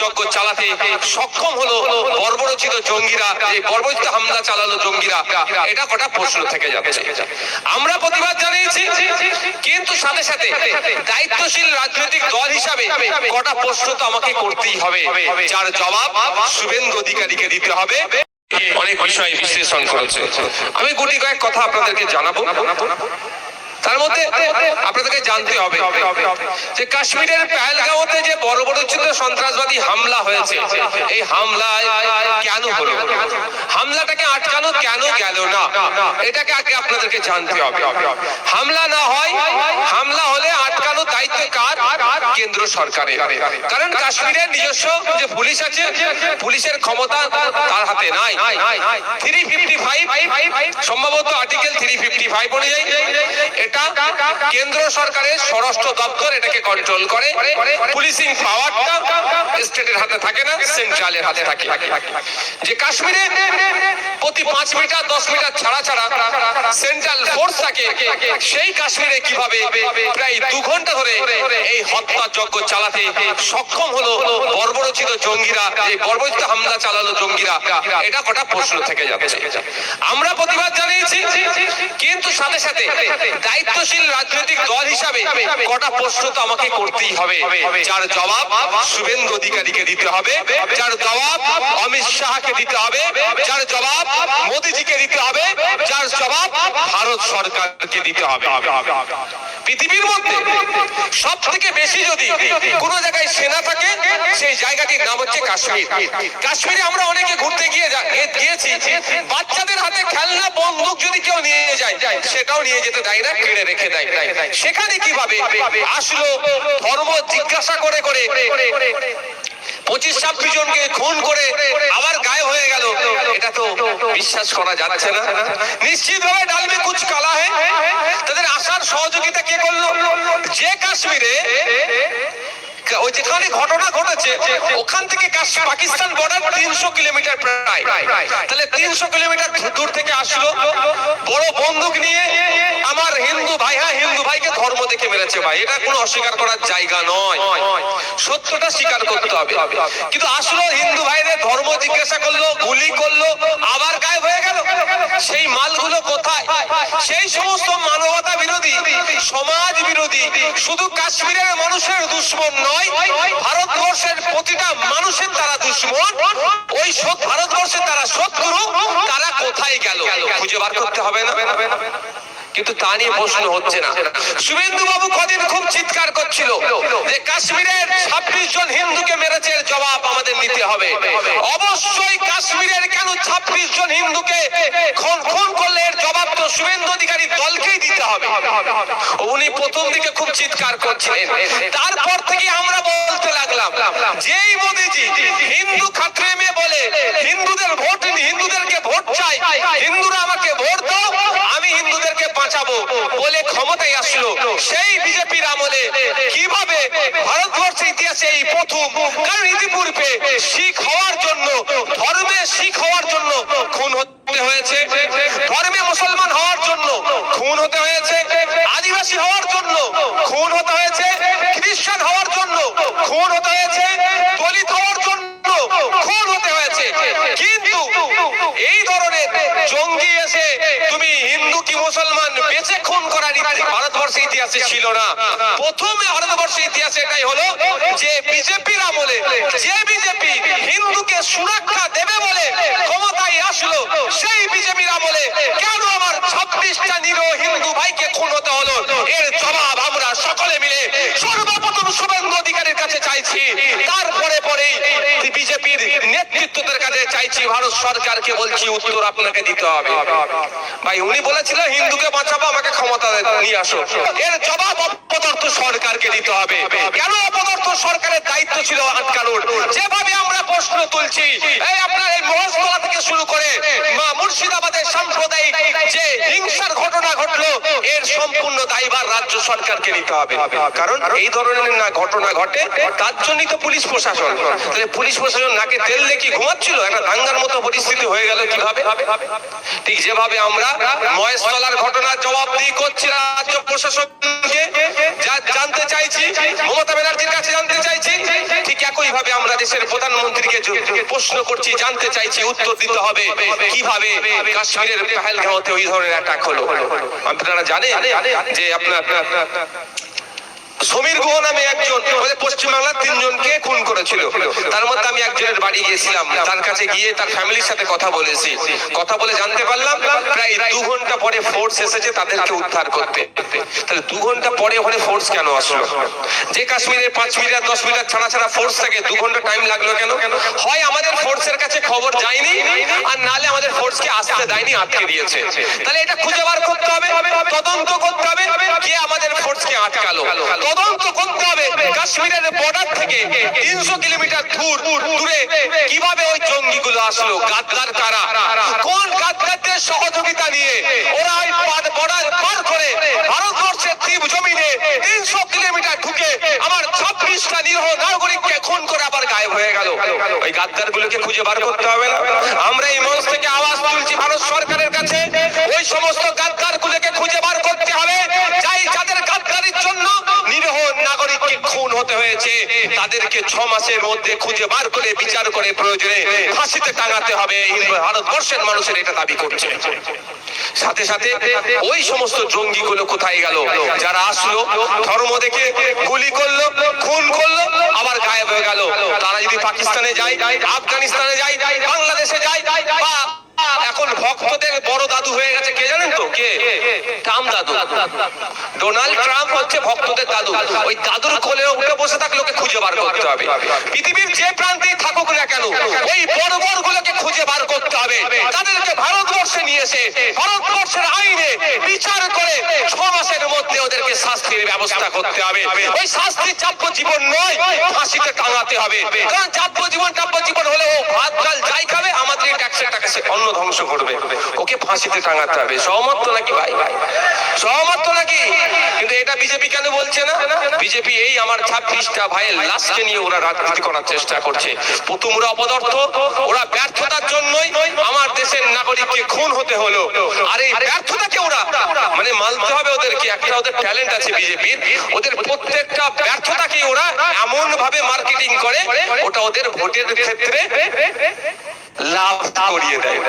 যজ্ঞ চালাতে সক্ষম হলো বর্বরচিত জঙ্গিরা, এই বর্বরিত হামলা চালালো জঙ্গিরা। এটা কটা প্রশ্ন থেকে যাচ্ছে। আমরা প্রতিবাদ জানিয়েছি, কিন্তু সাথে সাথে দায়িত্বশীল রাজনৈতিক দল হিসাবে কটা প্রশ্ন তো আমাকে করতেই হবে, যার জবাব শুভেন্দু অধিকারীকে দিতে হবে। অনেক বিষয় বিশ্লেষণ করেছে। আমি গুটি কয়েক কথা আপনাদেরকে জানাব। তার মধ্যে আপনাদেরকে জানতে হবে যে কাশ্মীরের পেহেলগাঁওতে যে বড় বড় ছিল সন্ত্রাসবাদী হামলা হয়েছে এই হামলায় কেন হলো? হামলাটাকে আটকানো কেন গেল না? এটাকে আগে আপনাদেরকে জানতে হবে। হামলা না হয় হামলা হলে আটকানো দায়িত্ব কার? কেন্দ্র সরকারের। কারণ কাশ্মীরের নিজস্ব যে পুলিশ আছে পুলিশের ক্ষমতা তার হাতে নাই। থ্রি ফিফটি ফাইভ সম্ভবত আর্টিকেল থ্রি ফিফটি ফাইভ অনুযায়ী এটা কেন্দ্র সরকারের স্বরাষ্ট্র দপ্তর এটাকে কন্ট্রোল করে। পুলিশিং পাওয়ারটা স্টেটের হাতে থাকে না সেন্ট্রালের হাতে থাকে। যে কাশ্মীরে প্রতি পাঁচ মিটার, দশ মিটার ছাড়া ছাড়া সেন্ট্রাল ফোর্স থাকে, সেই কাশ্মীরে কীভাবে প্রায় দু ঘণ্টা ধরে এই হত্যা যজ্ঞ চালাতে সক্ষম হলো বর্বরচিত জঙ্গিরা এই বর্বরিত হামলা চালালো জঙ্গিরা, এটা কটা প্রশ্ন থেকে যাচ্ছে। আমরা প্রতিবাদ জানিয়েছি, কিন্তু সাথে সাথে দায়িত্বশীল রাজনৈতিক দল হিসাবে কটা প্রশ্ন তো আমাকে করতেই হবে। যার জবাব শুভেন্দু অধিকারীকে দিতে হবে, যার জবাব অমিত শাহকে দিতে হবে, যার জবাব মোদিজিকে দিতে হবে, যার জবাব ভারত সরকারকে দিতে হবে। পৃথিবীর মধ্যে সব থেকে বেশি যদি কোন জায়গায় সেনা থাকে, সেই জায়গাটির নাম হচ্ছে কাশ্মীর। কাশ্মীরে আমরা অনেকে ঘুরতে গিয়ে গিয়েছি, বাচ্চাদের হাতে খেলনা বন্দুক যদি কেউ নিয়ে যায়, সেটাও নিয়ে যেতে দেয় না, কেড়ে রেখে দেয়। সেখানে কীভাবে আসলো, ধর্ম জিজ্ঞাসা করে করে পঁচিশ ছাব্বিশ জনকে খুন করে আবার গায়ে হয়ে গেল এটা তো বিশ্বাস করা যাচ্ছে না। নিশ্চিত ভাবে ডালমে কুচ কালা হে। তাদের আসার সহযোগিতা কে করল? যে কাশ্মীরে ওই যেখানে ঘটনা ঘটেছে, ওখান থেকে পাকিস্তান বর্ডার তিনশো কিলোমিটার প্রায়। তাহলে তিনশো কিলোমিটার দূর থেকে আসলো। বড় বন্দুক নিয়ে আমার হিন্দু ভাই হ্যাঁ হিন্দু ভাইকে ধর্ম দেখে মেরেছে ভাই। এটা কোনো অস্বীকার করার জায়গা নয়। সত্যটা স্বীকার করতে হবে। কিন্তু আসলো হিন্দু ভাইদের ধর্ম জিজ্ঞাসা করল, গুলি করল, আবার গেল সেই মালগুলো কোথায়? সেই সমস্ত মানবতা বিরোধী, সমাজ বিরোধী, শুধু কাশ্মীরের মানুষের দুশ্মন নয়, ভারতবর্ষের প্রতিটা মানুষের তারা দুশ্মন। ওই সৎ ভারতবর্ষের তারা শত্রু তারা কোথায় গেল? খুঁজে বার করতে হবে না। কিন্তু তা নিয়ে প্রশ্ন হচ্ছে না। শুভেন্দু বাবু কদিন খুব চিৎকার করছিল যে কাশ্মীরের ছাব্বিশ জন হিন্দুকে মেরেছে জবাব আমাদের নিতে হবে। অবশ্যই কাশ্মীরের কেন ছাব্বিশ জন হিন্দুকে খুন খুন করলে এর জবাব তো শুভেন্দু অধিকারী দলকেই দিতে হবে। উনি প্রথম দিকে খুব চিৎকার করছিলেন। তারপর থেকে আমরা বলতে লাগলাম, যেই মোদিজি হিন্দু খাত্রে মে বলে, হিন্দুদের ভোট হিন্দুদেরকে ভোট চাই, হিন্দুরা আমাকে ভোট দাও আমি হিন্দুদেরকে বাঁচাবো বলে আসলো। সেই বিজেপির আমলে কীভাবে ভারতবর্ষের ইতিহাসে এই প্রথম, কারণ ইতিপূর্বে শিখ হওয়ার জন্য, ধর্মে শিখ হওয়ার জন্য খুন হতে হয়েছে, ধর্মে মুসলমান হওয়ার জন্য খুন হতে হয়েছে, আদিবাসী হওয়ার জন্য খুন হতে হয়েছে, খ্রিস্টান হওয়ার জন্য খুন হতে হয়েছে, দলিত হওয়ার জন্য খুন হতে হয়েছে। কিন্তু এই ধরনের জঙ্গি এসে তুমি হিন্দু কি মুসলমান? বেঁচে খুন করার ইতিহাস ভারতবর্ষের ইতিহাসে ছিল না। প্রথমে ভারতবর্ষের ইতিহাসে এটাই হলো যে বিজেপির আমলে, যে বিজেপি হিন্দুকে সুরক্ষা দেবে বলে ক্ষমতায় আসলো সেই বিজেপির আমলে কেন আমার ছাব্বিশটা নিরীহ হিন্দু ভাইকে খুন হতে হলো এর জবাব আমরা সকলে মিলে সর্বপ্রথম শুভেন্দু অধিকারীর কাছে চাইছি তারপরে পরেই বিজেপির নেতৃত্বদের কাছে চাইছি ভারত সরকারকে বলছি, উত্তর আপনাকে দিতে হবে। ভাই, উনি বলেছিল, হিন্দুকে বাঁচাবো, আমাকে ক্ষমতা নিয়ে আসো। এর জবাব অপদার্থ সরকারকে দিতে হবে। কেন অপদার্থ সরকারের দায়িত্ব ছিল আটকানোর? যেভাবে আমরা প্রশ্ন তুলছি, এই আপনার এই মহাস্তলা থেকে শুরু করে মুর্শিদাবাদের সাম্প্রদায়িক যে হিংসার ঘটনা ঘটলো, এর সম্পূর্ণ দায়ভার রাজ্য সরকারকে নিতে হবে। কারণ এই ধরনের না ঘটনা ঘটে, তার জন্যই তো পুলিশ প্রশাসন। তাহলে পুলিশ প্রশাসন নাকে তেল দেখি ঘুমাচ্ছিল? একটা দাঙ্গার মতো পরিস্থিতি হয়ে গেল কীভাবে? ঠিক যেভাবে আমরা মহেশতলার ঘটনার জবাব দিয়ে করছি রাজ্য প্রশাসনকে। জানতে চাইছি, মমতা ব্যানার্জির কাছে জানতে চাইছি, ঠিক একই ভাবে আমরা দেশের প্রধানমন্ত্রীকে প্রশ্ন করছি, জানতে চাইছি, উত্তর দিতে হবে কীভাবে কাশ্মীরের পেহেলগাঁওতে ওই ধরনের অ্যাটাক হলো। আপনারা জানেন যে আপনার সমীর গুহ নামে একজন, আমাদের পশ্চিমবাংলার তিনজনকে খুন করেছিল। তার মধ্যে আমি একজনের বাড়ি গিয়েছিলাম। তার কাছে গিয়ে তার ফ্যামিলির সাথে কথা বলেছি। কথা বলে জানতে পারলাম, প্রায় দু ঘণ্টা পরে ফোর্স এসেছে তাদেরকে উদ্ধার করতে। তাহলে দু ঘণ্টা পরে ওখানে ফোর্স কেন আসলো? যে কাশ্মীরে পাঁচ মিনিট দশ মিনিট ছাড়া ছাড়া ফোর্স থাকে, দু ঘণ্টা টাইম লাগল কেন? হয় আমাদের ফোর্সের কাছে খবর যায়নি, আর নালে আমাদের ফোর্সকে আসতে দেয়নি, আটকে দিয়েছে। তাহলে এটা খুঁজে বার করতে হবে, তদন্ত করতে হবে, কে আমাদের ফোর্সকে আটকালো। তদন্ত করতে হবে কাশ্মীরের বর্ডার থেকে। তিনশো কিলোমিটার দূর, দূরে কীভাবে ওই আসলো? গাদ্দার কোন গাদ্দারদের সহযোগিতা নিয়ে ওরা ওই বর্ডার পার করে ভারতবর্ষের জমিনে তিনশো কিলোমিটার ঢুকে আমার ছাব্বিশটা নিরহ নাগরিককে খুন করে আবার গায়েব হয়ে গেল? ওই গাদ্দার গুলোকে খুঁজে বার করতে হবে না। আমরা এই মঞ্চ থেকে আওয়াজ তুলছি, ভারত সরকারের কাছে ওই সমস্ত গাদ্দার গুলোকে খুঁজে বার করতে হবে যাই যাদের গাদ্দারির জন্য নিরহ নাগরিককে হয়েছে তাদেরকে ছ মাসের মধ্যে খুঁজে বার করে বিচার করে প্রয়োজনে ফাঁসিতে টাঙাতে হবে। ভারতবর্ষের মানুষের এটা দাবি করছে। সাথে সাথে ওই সমস্ত জঙ্গি গুলো কোথায় গেল? যারা আসলো, ধর্ম দেখে গুলি করল, খুন করল, আবার গায়েব হয়ে গেল। তারা যদি পাকিস্তানে যায়, আফগানিস্তানে যায়, বাংলাদেশে যায়, বা এখন ভক্তদের বড় দাদু হয়ে গেছে, কে জানেন তো? কে? ট্রাম্প দাদু। ডোনাল্ড ট্রাম্প ভক্তদের দাদু। ওই দাদুর কোলে উঠে বসে থাকলে ওকে খুঁজে বার করতে হবে। পৃথিবীর যে প্রান্তে থাকুক না কেন, ওই বড় গুলোকে খুঁজে বার করতে হবে। তাদেরকে ভারতবর্ষে নিয়ে এসে, ভারতবর্ষের আইনে বিচার করে ছ মাসের ওদেরকে শাস্তির ব্যবস্থা করতে হবে। ওই শাস্তি যাবজ্জীবন নয়, ফাঁসিতে টাঙাতে হবে। কারণ যাবজ্জীবন যাবজ্জীবন হলে ও ভাত, ডাল যাই খাবে, আমাদের এই ট্যাক্সের টাকা সে অন্ন ধ্বংস করবে। ওকে ফাঁসিতে টাঙাতে হবে। সহমত তো নাকি ভাই? ভাই সহমত তো নাকি? কিন্তু এটা বিজেপি কেন বলছে না? বিজেপি এই আমার ছাব্বিশটা ভাইয়ের লাশকে নিয়ে ওরা রাজনীতি করার চেষ্টা করছে। প্রথমরা অপদার্থ, ওরা ব্যর্থতার জন্যই আমার দেশের নাগরিককে খুন হতে হলো। আর এই ব্যর্থতাকে ওরা মানে মানতে হবে ওদেরকে। একটা ওদের ট্যালেন্ট আছে বিজেপির ওদের প্রত্যেকটা ব্যর্থতাকে ওরা এমন ভাবে মার্কেটিং করে? ওটা ওদের ভোটের ক্ষেত্রে লাভ করিয়ে দেয়।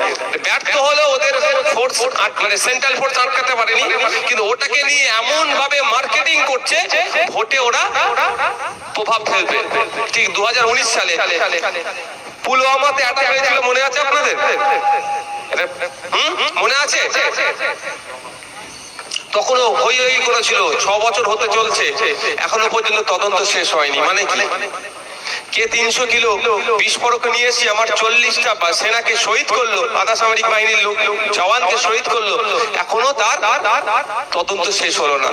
ব্যর্থ হলো ওদের ফোর্স মানে সেন্ট্রাল ফোর্স আটকাতে পারেনি, কিন্তু ওটাকে নিয়ে এমন ভাবে মার্কেটিং করছে, ভোটে ওরা প্রভাব ফেলবে। ঠিক দু হাজার উনিশ সালে। পুলওয়ামাতে অ্যাটাক হয়েছিল, মনে আছে আপনাদের? মনে আছে? তখনও হই হই করেছিল, ছ বছর হতে চলছে, এখনও পর্যন্ত তদন্ত শেষ হয়নি মানে কি? তিনশো কিলো বিস্ফোরক নিয়ে এসে আমার চল্লিশটা সেনাকে শহীদ করল আধা সামরিক বাহিনীর লোক, জওয়ানকে শহীদ করল, এখনও তার তদন্ত শেষ হলো না।